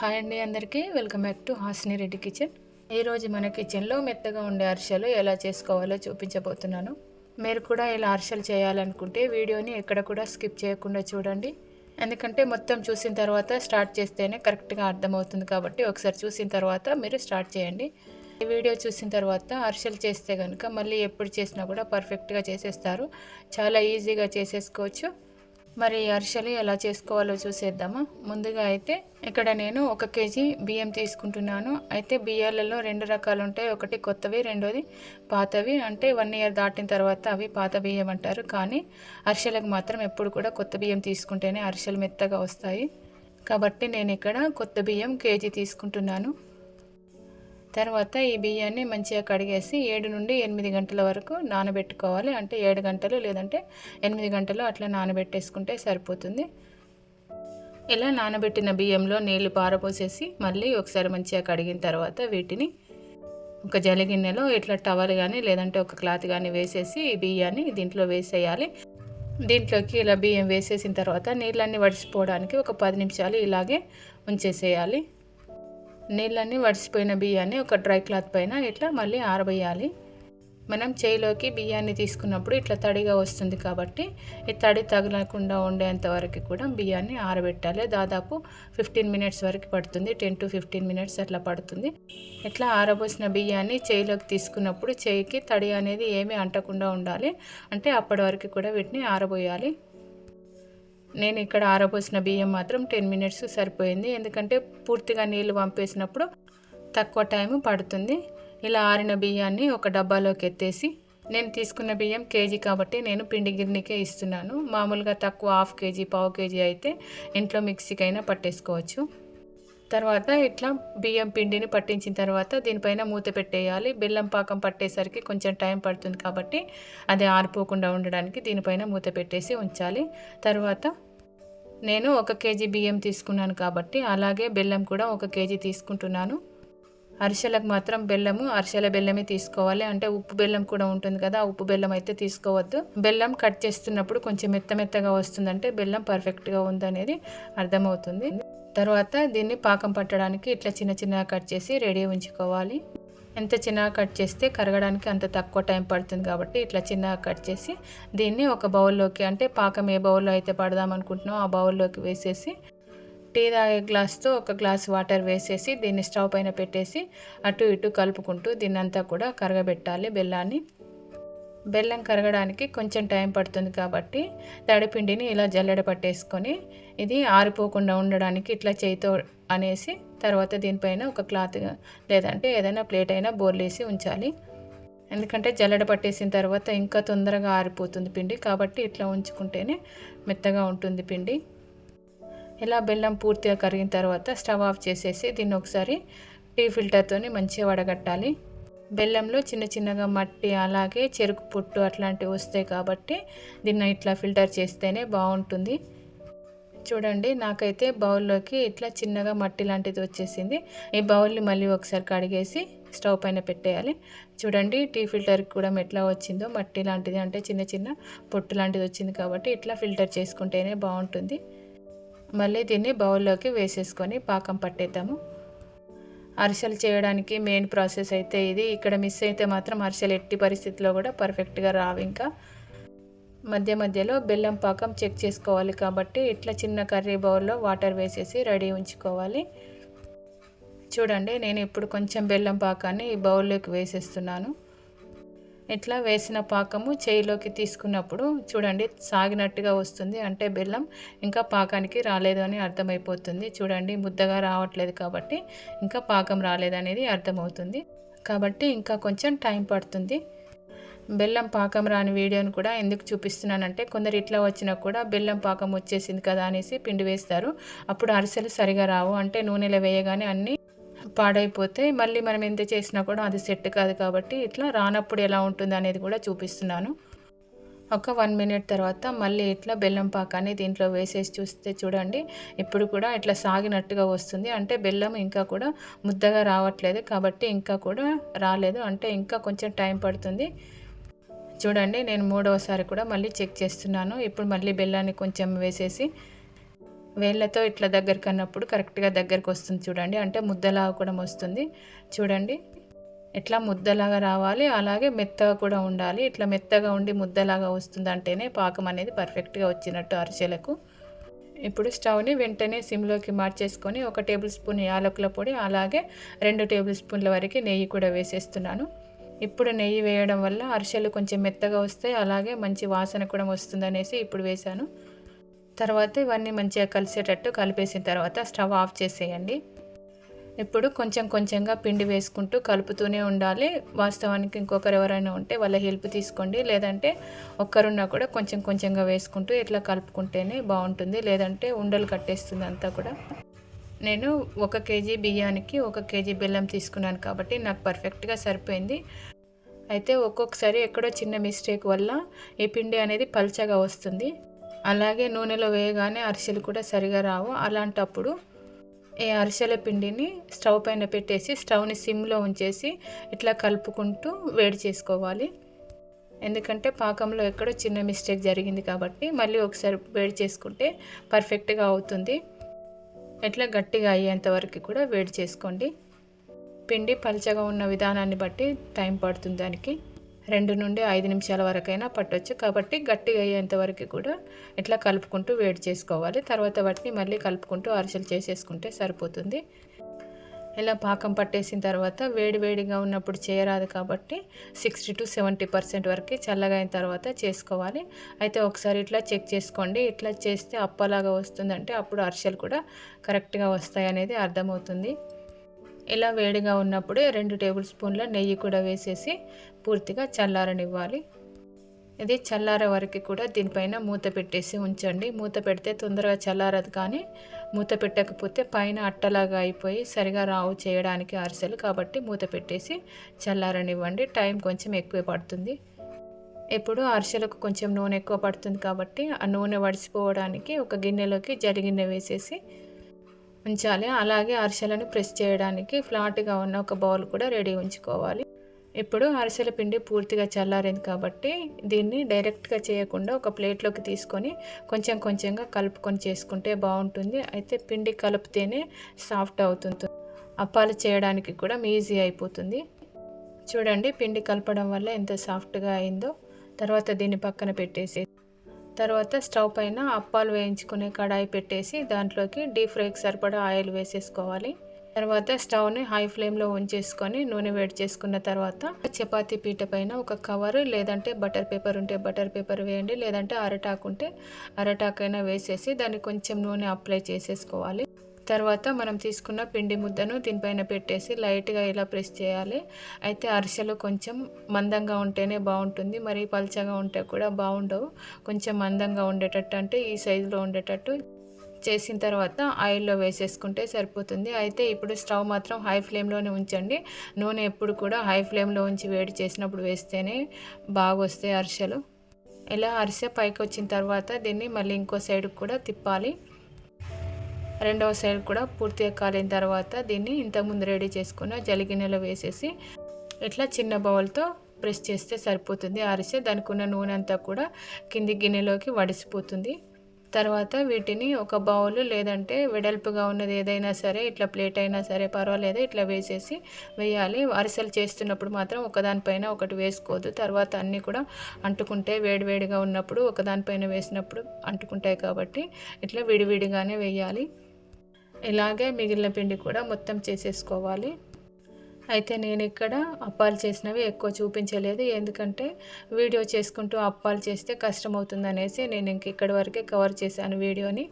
Hi అండి అందరికీ. Welcome back to Hasini Reddy kitchen. ఈరోజు మన కిచెన్లో మెత్తగా ఉండే అరిసెలు ఎలా చేసుకోవాలో చూపించబోతున్నాను. మీరు కూడా ఇలా అరిసెలు చేయాలనుకుంటే వీడియోని ఎక్కడ కూడా స్కిప్ చేయకుండా చూడండి. ఎందుకంటే మొత్తం చూసిన తర్వాత స్టార్ట్ చేస్తేనే కరెక్ట్గా అర్థమవుతుంది కాబట్టి ఒకసారి చూసిన తర్వాత మీరు స్టార్ట్ చేయండి. ఈ వీడియో చూసిన తర్వాత అరిసెలు చేస్తే కనుక మళ్ళీ ఎప్పుడు చేసినా కూడా పర్ఫెక్ట్గా చేసేస్తారు. చాలా ఈజీగా చేసేసుకోవచ్చు. మరి అరిసెలు ఎలా చేసుకోవాలో చూసేద్దామా? ముందుగా అయితే ఇక్కడ నేను ఒక కేజీ బియ్యం తీసుకుంటున్నాను. అయితే బియ్యాలలో రెండు రకాలు ఉంటాయి. ఒకటి కొత్తవి రెండోది పాతవి. అంటే వన్ ఇయర్ దాటిన తర్వాత అవి పాత బియ్యం అంటారు. కానీ అరిసెలకు మాత్రం ఎప్పుడు కూడా కొత్త బియ్యం తీసుకుంటేనే అరిసెలు మెత్తగా వస్తాయి. కాబట్టి నేను ఇక్కడ కొత్త బియ్యం కేజీ తీసుకుంటున్నాను. తర్వాత ఈ బియ్యాన్ని మంచిగా కడిగేసి ఏడు నుండి ఎనిమిది గంటల వరకు నానబెట్టుకోవాలి. అంటే ఏడు గంటలు లేదంటే ఎనిమిది గంటలు అట్లా నానబెట్టేసుకుంటే సరిపోతుంది. ఇలా నానబెట్టిన బియ్యంలో నీళ్ళు పారపోసేసి మళ్ళీ ఒకసారి మంచిగా కడిగిన తర్వాత వీటిని ఒక జలిగిన్నెలో ఇట్లా టవల్ కానీ లేదంటే ఒక క్లాత్ కానీ వేసేసి ఈ బియ్యాన్ని దీంట్లో వేసేయాలి. దీంట్లోకి ఇలా బియ్యం వేసేసిన తర్వాత నీళ్ళన్నీ వడిసిపోవడానికి ఒక పది నిమిషాలు ఇలాగే ఉంచేసేయాలి. నీళ్ళన్నీ వడిసిపోయిన బియ్యాన్ని ఒక డ్రై క్లాత్ పైన ఇట్లా మళ్ళీ ఆరబోయాలి మనం చేయిలోకి బియ్యాన్ని తీసుకున్నప్పుడు ఇట్లా తడిగా వస్తుంది కాబట్టి ఈ తడి తగలకుండా ఉండేంత వరకు కూడా బియ్యాన్ని ఆరబెట్టాలి. దాదాపు ఫిఫ్టీన్ మినిట్స్ వరకు పడుతుంది. టెన్ టు ఫిఫ్టీన్ మినిట్స్ అట్లా పడుతుంది. ఇట్లా ఆరబోసిన బియ్యాన్ని చేయిలోకి తీసుకున్నప్పుడు చేయికి తడి అనేది ఏమీ అంటకుండా ఉండాలి. అంటే అప్పటి వరకు కూడా వీటిని ఆరబోయాలి. నేను ఇక్కడ ఆరబోసిన బియ్యం మాత్రం టెన్ మినిట్స్ సరిపోయింది. ఎందుకంటే పూర్తిగా నీళ్ళు పంపేసినప్పుడు తక్కువ టైం పడుతుంది. ఇలా ఆరిన బియ్యాన్ని ఒక డబ్బాలోకి ఎత్తేసి నేను తీసుకున్న బియ్యం కేజీ కాబట్టి నేను పిండి గిర్నికే ఇస్తున్నాను. మామూలుగా తక్కువ హాఫ్ కేజీ పావు కేజీ అయితే ఇంట్లో మిక్సీకైనా పట్టేసుకోవచ్చు. తర్వాత ఇట్లా బియ్యం పిండిని పట్టించిన తర్వాత దీనిపైన మూత పెట్టేయాలి. బెల్లం పాకం పట్టేసరికి కొంచెం టైం పడుతుంది కాబట్టి అది ఆరిపోకుండా ఉండడానికి దీనిపైన మూత పెట్టేసి ఉంచాలి. తర్వాత నేను ఒక కేజీ బియ్యం తీసుకున్నాను కాబట్టి అలాగే బెల్లం కూడా ఒక కేజీ తీసుకుంటున్నాను. అరిసెలకు మాత్రం బెల్లము అరిసెల బెల్లమే తీసుకోవాలి. అంటే ఉప్పు బెల్లం కూడా ఉంటుంది కదా ఉప్పు బెల్లం అయితే తీసుకోవద్దు. బెల్లం కట్ చేస్తున్నప్పుడు కొంచెం మెత్త మెత్తగా వస్తుందంటే బెల్లం పర్ఫెక్ట్గా ఉందనేది అర్థమవుతుంది. తర్వాత దీన్ని పాకం పట్టడానికి ఇట్లా చిన్న చిన్నగా కట్ చేసి రెడీ ఉంచుకోవాలి. ఎంత చిన్నగా కట్ చేస్తే కరగడానికి అంత తక్కువ టైం పడుతుంది కాబట్టి ఇట్లా చిన్నగా కట్ చేసి దీన్ని ఒక బౌల్లోకి అంటే పాకం ఏ బౌల్లో అయితే పడదాం అనుకుంటున్నామో ఆ బౌల్లోకి వేసేసి టీ తాగే గ్లాస్తో ఒక గ్లాస్ వాటర్ వేసేసి దీన్ని స్టవ్ పైన పెట్టేసి అటు ఇటు కలుపుకుంటూ దీన్నంతా కూడా కరగబెట్టాలి బెల్లాన్ని. బెల్లం కరగడానికి కొంచెం టైం పడుతుంది కాబట్టి తడిపిండిని ఇలా జల్లెడ పట్టేసుకొని ఇది ఆరిపోకుండా ఉండడానికి ఇట్లా చేయితో అనేసి తర్వాత దీనిపైన ఒక క్లాత్ లేదంటే ఏదైనా ప్లేట్ అయినా బోర్లేసి ఉంచాలి. ఎందుకంటే జల్లెడ పట్టేసిన తర్వాత ఇంకా తొందరగా ఆరిపోతుంది పిండి కాబట్టి ఇట్లా ఉంచుకుంటేనే మెత్తగా ఉంటుంది పిండి. ఇలా బెల్లం పూర్తిగా కరిగిన తర్వాత స్టవ్ ఆఫ్ చేసేసి దీన్ని ఒకసారి టీ ఫిల్టర్తోని మంచిగా వడగట్టాలి. బెల్లంలో చిన్న చిన్నగా మట్టి అలాగే చెరుకు పుట్టు అట్లాంటివి వస్తాయి కాబట్టి దీన్ని ఇట్లా ఫిల్టర్ చేస్తేనే బాగుంటుంది. చూడండి నాకైతే బౌల్లోకి ఇట్లా చిన్నగా మట్టి లాంటిది వచ్చేసింది. ఈ బౌల్ని మళ్ళీ ఒకసారి కడిగేసి స్టవ్ పైన పెట్టేయాలి. చూడండి టీ ఫిల్టర్కి కూడా ఎట్లా వచ్చిందో మట్టి లాంటిది అంటే చిన్న చిన్న పొట్టు లాంటిది వచ్చింది కాబట్టి ఇట్లా ఫిల్టర్ చేసుకుంటేనే బాగుంటుంది. మళ్ళీ దీన్ని బౌల్లోకి వేసేసుకొని పాకం పట్టేద్దాము. అరిసెలు చేయడానికి మెయిన్ ప్రాసెస్ అయితే ఇది. ఇక్కడ మిస్ అయితే మాత్రం అరిసెలు ఎట్టి పరిస్థితిలో కూడా పర్ఫెక్ట్గా రావు ఇంకా. మధ్య మధ్యలో బెల్లం పాకం చెక్ చేసుకోవాలి కాబట్టి ఇట్లా చిన్న కర్రీ బౌల్లో వాటర్ వేసేసి రెడీ ఉంచుకోవాలి. చూడండి నేను ఇప్పుడు కొంచెం బెల్లం పాకాన్ని ఈ బౌల్లోకి వేసేస్తున్నాను. ఇట్లా వేసిన పాకము చేయిలోకి తీసుకున్నప్పుడు చూడండి సాగినట్టుగా వస్తుంది. అంటే బెల్లం ఇంకా పాకానికి రాలేదు అని అర్థమైపోతుంది. చూడండి ముద్దగా రావట్లేదు కాబట్టి ఇంకా పాకం రాలేదనేది అర్థమవుతుంది. కాబట్టి ఇంకా కొంచెం టైం పడుతుంది. బెల్లం పాకం రాని వీడియోని కూడా ఎందుకు చూపిస్తున్నానంటే కొందరు ఇట్లా వచ్చినా కూడా బెల్లం పాకం వచ్చేసింది కదా అనేసి పిండి వేస్తారు. అప్పుడు అరిసెలు సరిగా రావు. అంటే నూనెలో వేయగానే అన్నీ పాడైపోతే మళ్ళీ మనం ఎంత చేసినా కూడా అది సెట్ కాదు కాబట్టి ఇట్లా రానప్పుడు ఎలా ఉంటుంది అనేది కూడా చూపిస్తున్నాను. ఒక వన్ మినిట్ తర్వాత మళ్ళీ ఇట్లా బెల్లం పాకాన్ని దీంట్లో వేసేసి చూస్తే చూడండి ఇప్పుడు కూడా ఇట్లా సాగినట్టుగా వస్తుంది. అంటే బెల్లం ఇంకా కూడా ముద్దగా రావట్లేదు కాబట్టి ఇంకా కూడా రాలేదు. అంటే ఇంకా కొంచెం టైం పడుతుంది. చూడండి నేను మూడవసారి కూడా మళ్ళీ చెక్ చేస్తున్నాను. ఇప్పుడు మళ్ళీ బెల్లాన్ని కొంచెం వేసేసి వేళ్ళతో ఇట్లా దగ్గరికి అన్నప్పుడు కరెక్ట్గా దగ్గరికి వస్తుంది చూడండి. అంటే ముద్దలాగా కూడా వస్తుంది. చూడండి. ఎట్లా ముద్దలాగా రావాలి అలాగే మెత్తగా కూడా ఉండాలి. ఇట్లా మెత్తగా ఉండి ముద్దలాగా వస్తుంది అంటేనే పాకం అనేది పర్ఫెక్ట్గా వచ్చినట్టు అరిసెలకు ఇప్పుడు స్టవ్ని వెంటనే సిమ్లోకి మార్చేసుకొని ఒక టేబుల్ స్పూన్ యాలకుల పొడి అలాగే రెండు టేబుల్ స్పూన్ల వరకు నెయ్యి కూడా వేసేస్తున్నాను. ఇప్పుడు నెయ్యి వేయడం వల్ల అరిసెలు కొంచెం మెత్తగా వస్తాయి అలాగే మంచి వాసన కూడా వస్తుంది అనేసి ఇప్పుడు వేశాను. తర్వాత ఇవన్నీ మంచిగా కలిసేటట్టు కలిపేసిన తర్వాత స్టవ్ ఆఫ్ చేసేయండి. ఇప్పుడు కొంచెం కొంచెంగా పిండి వేసుకుంటూ కలుపుతూనే ఉండాలి. వాస్తవానికి ఇంకొకరు ఎవరైనా ఉంటే వాళ్ళ హెల్ప్ తీసుకోండి. లేదంటే ఒక్కరున్నా కూడా కొంచెం కొంచెంగా వేసుకుంటూ ఇట్లా కలుపుకుంటేనే బాగుంటుంది. లేదంటే ఉండలు కట్టేస్తుంది అంతా కూడా. నేను ఒక కేజీ బియ్యానికి ఒక కేజీ బెల్లం తీసుకున్నాను కాబట్టి నాకు పర్ఫెక్ట్గా సరిపోయింది. అయితే ఒక్కొక్కసారి ఎక్కడో చిన్న మిస్టేక్ వల్ల ఈ పిండి అనేది పల్చగా వస్తుంది. అలాగే నూనెలో వేయగానే అరిసెలు కూడా సరిగా రావు. అలాంటప్పుడు ఈ అరిసెల పిండిని స్టవ్ పైన పెట్టేసి స్టవ్ని సిమ్లో ఉంచేసి ఇట్లా కలుపుకుంటూ వేడి చేసుకోవాలి. ఎందుకంటే పాకంలో ఎక్కడో చిన్న మిస్టేక్ జరిగింది కాబట్టి మళ్ళీ ఒకసారి వేడి చేసుకుంటే పర్ఫెక్ట్గా అవుతుంది. ఎట్లా గట్టిగా అయ్యేంత వరకు కూడా వేడి చేసుకోండి. పిండి పలచగా ఉన్న విధానాన్ని బట్టి టైం పడుతుంది దానికి. రెండు నుండి ఐదు నిమిషాల వరకైనా పట్టొచ్చు. కాబట్టి గట్టిగా అయ్యేంత వరకు కూడా ఇట్లా కలుపుకుంటూ వేడి చేసుకోవాలి. తర్వాత వాటిని మళ్ళీ కలుపుకుంటూ అరిసెలు చేసేసుకుంటే సరిపోతుంది. ఇలా పాకం పట్టేసిన తర్వాత వేడి వేడిగా ఉన్నప్పుడు చేయరాదు కాబట్టి సిక్స్టీ టు సెవెంటీ పర్సెంట్ వరకు చల్లగా అయిన తర్వాత చేసుకోవాలి. అయితే ఒకసారి ఇట్లా చెక్ చేసుకోండి. ఇట్లా చేస్తే అప్పలాగా వస్తుందంటే అప్పుడు అరిసెలు కూడా కరెక్ట్గా వస్తాయి అనేది అర్థమవుతుంది. ఇలా వేడిగా ఉన్నప్పుడే రెండు టేబుల్ స్పూన్ల నెయ్యి కూడా వేసేసి పూర్తిగా చల్లారనివ్వాలి. ఇది చల్లారే వరకు కూడా దీనిపైన మూత పెట్టేసి ఉంచండి. మూత పెడితే తొందరగా చల్లారదు కానీ మూత పెట్టకపోతే పైన అట్టలాగా అయిపోయి సరిగా రావు చేయడానికి అరిసెలు కాబట్టి మూత పెట్టేసి చల్లారనివ్వండి. టైం కొంచెం ఎక్కువ పడుతుంది. ఇప్పుడు అరిసెలకు కొంచెం నూనె ఎక్కువ పడుతుంది కాబట్టి ఆ నూనె వడిసిపోవడానికి ఒక గిన్నెలోకి జరిగిన్నె వేసేసి ఉంచాలి. అలాగే అరిసెలను ప్రెస్ చేయడానికి ఫ్లాట్గా ఉన్న ఒక బౌల్ కూడా రెడీ ఉంచుకోవాలి. ఇప్పుడు అరిసెల పిండి పూర్తిగా చల్లారింది కాబట్టి దీన్ని డైరెక్ట్గా చేయకుండా ఒక ప్లేట్లోకి తీసుకొని కొంచెం కొంచెంగా కలుపుకొని చేసుకుంటే బాగుంటుంది. అయితే పిండి కలిపితేనే సాఫ్ట్ అవుతుంది. అప్పాలు చేయడానికి కూడా ఈజీ అయిపోతుంది. చూడండి పిండి కలపడం వల్ల ఎంత సాఫ్ట్గా అయిందో. తర్వాత దీన్ని పక్కన పెట్టేసి తర్వాత స్టవ్ పైన అప్పాలు వేయించుకునే కడాయి పెట్టేసి దాంట్లోకి డీప్ ఫ్రైకి సరిపడా ఆయిల్ వేసేసుకోవాలి. తర్వాత స్టవ్ని హై ఫ్లేమ్లో ఉంచేసుకొని నూనె వేడి చేసుకున్న తర్వాత చపాతి పీట పైన ఒక కవర్ లేదంటే బటర్ పేపర్ ఉంటే బటర్ పేపర్ వేయండి లేదంటే అరటాకు ఉంటే అరటాకైనా వేసేసి దాన్ని కొంచెం నూనె అప్లై చేసేసుకోవాలి. తర్వాత మనం తీసుకున్న పిండి ముద్దను దీనిపైన పెట్టేసి లైట్గా ఇలా ప్రెస్ చేయాలి. అయితే అరిసెలు కొంచెం మందంగా ఉంటేనే బాగుంటుంది. మరి పల్చగా ఉంటే కూడా బాగుండవు. కొంచెం మందంగా ఉండేటట్టు అంటే ఈ సైజులో ఉండేటట్టు చేసిన తర్వాత ఆయిల్లో వేసేసుకుంటే సరిపోతుంది. అయితే ఇప్పుడు స్టవ్ మాత్రం హై ఫ్లేమ్లోనే ఉంచండి. నూనె ఎప్పుడు కూడా హై ఫ్లేమ్లో ఉంచి వేడి చేసినప్పుడు వేస్తేనే బాగా వస్తాయి అరిసెలు. ఇలా అరిసె పైకి వచ్చిన తర్వాత దీన్ని మళ్ళీ ఇంకో సైడ్కి కూడా తిప్పాలి. రెండవ సైడ్ కూడా పూర్తిగా కాలిన తర్వాత దీన్ని ఇంతకుముందు రెడీ చేసుకున్న జలిగిన్నెలో వేసేసి ఇట్లా చిన్న బౌల్తో ప్రెస్ చేస్తే సరిపోతుంది. అరిసె దానికి ఉన్న నూనె అంతా కూడా కింది గిన్నెలోకి వడిసిపోతుంది. తర్వాత వీటిని ఒక బౌల్ లేదంటే వెడల్పుగా ఉన్నది ఏదైనా సరే ఇట్లా ప్లేట్ అయినా సరే పర్వాలేదు ఇట్లా వేసేసి వేయాలి. అరిసెలు చేస్తున్నప్పుడు మాత్రం ఒకదానిపైన ఒకటి వేసుకోవద్దు. తర్వాత అన్నీ కూడా అంటుకుంటే వేడివేడిగా ఉన్నప్పుడు ఒకదానిపైన వేసినప్పుడు అంటుకుంటాయి కాబట్టి ఇట్లా విడివిడిగానే వేయాలి. ఇలాగే మిగిలిన పిండి కూడా మొత్తం చేసేసుకోవాలి. అయితే నేను ఇక్కడ అప్పాలు చేసినవి ఎక్కువ చూపించలేదు. ఎందుకంటే వీడియో చేసుకుంటూ అప్పాలు చేస్తే కష్టం అవుతుందనేసి నేను ఇంక ఇక్కడి వరకే కవర్ చేశాను వీడియోని.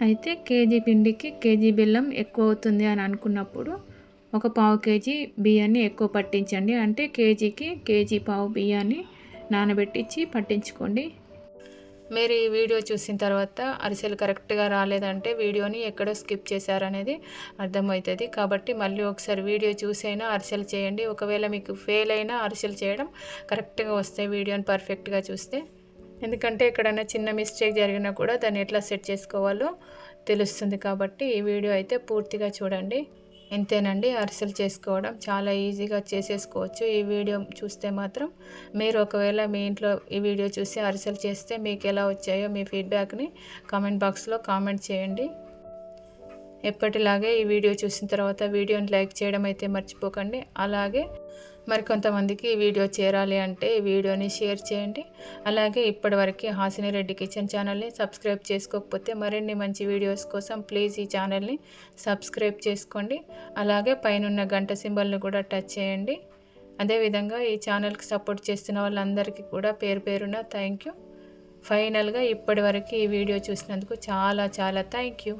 అయితే కేజీ పిండికి కేజీ బెల్లం ఎక్కువ అవుతుంది అని అనుకున్నప్పుడు ఒక పావు కేజీ బియ్యాన్ని ఎక్కువ పట్టించండి. అంటే కేజీకి కేజీ పావు బియ్యాన్ని నానబెట్టించి పట్టించుకోండి. మీరు ఈ వీడియో చూసిన తర్వాత అరిసెలు కరెక్ట్గా రాలేదంటే వీడియోని ఎక్కడో స్కిప్ చేశారనేది అర్థమవుతుంది. కాబట్టి మళ్ళీ ఒకసారి వీడియో చూసైనా అరిసెలు చేయండి. ఒకవేళ మీకు ఫెయిల్ అయినా అరిసెలు చేయడం కరెక్ట్గా వస్తాయి వీడియోని పర్ఫెక్ట్గా చూస్తే. ఎందుకంటే ఎక్కడైనా చిన్న మిస్టేక్ జరిగినా కూడా దాన్ని ఎట్లా సెట్ చేసుకోవాలో తెలుస్తుంది. కాబట్టి ఈ వీడియో అయితే పూర్తిగా చూడండి. ఇంతేనండి. అరిసెలు చేసుకోవడం చాలా ఈజీగా చేసేసుకోవచ్చు. ఈ వీడియో చూస్తే మాత్రం మీరు ఒకవేళ మీ ఇంట్లో ఈ వీడియో చూసి అరిసెలు చేస్తే మీకు ఎలా వచ్చాయో మీ ఫీడ్బ్యాక్ని కామెంట్ బాక్స్లో కామెంట్ చేయండి. ఎప్పటిలాగే ఈ వీడియో చూసిన తర్వాత వీడియోని లైక్ చేయడం అయితే మర్చిపోకండి. అలాగే మరికొంతమందికి వీడియో చేరాలి అంటే వీడియోని షేర్ చేయండి. అలాగే ఇప్పటివరకు హాసిని రెడ్డి కిచెన్ ఛానల్ని సబ్స్క్రైబ్ చేసుకోకపోతే మరిన్ని మంచి వీడియోస్ కోసం ప్లీజ్ ఈ ఛానల్ని సబ్స్క్రైబ్ చేసుకోండి. అలాగే పైన గంట సింబల్ని కూడా టచ్ చేయండి. అదేవిధంగా ఈ ఛానల్కి సపోర్ట్ చేస్తున్న వాళ్ళందరికీ కూడా పేరు పేరున థ్యాంక్ యూ. ఫైనల్గా ఇప్పటివరకు ఈ వీడియో చూసినందుకు చాలా చాలా థ్యాంక్ యూ.